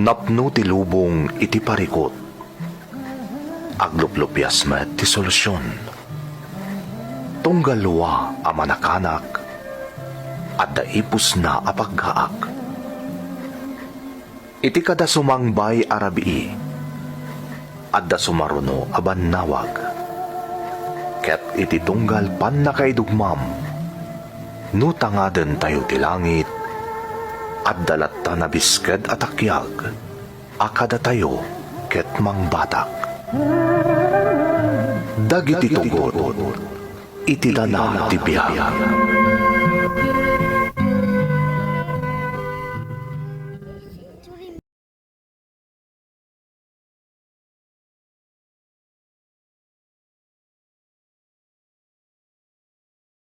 Napno ti lubong iti parikot. Agluplupyas met ti solusyon. Tunggalwa a manakanak at daipos na apaggaak. Iti kada sumangbay arabii at da sumaruno aban nawag. Ket iti tunggal pan na kay dugmam, nutangaden tayo ti langit, at dalat ta na bisked at akyag, akada tayo ket mangbatak. Dagiti tugot, iti dana ti biyag.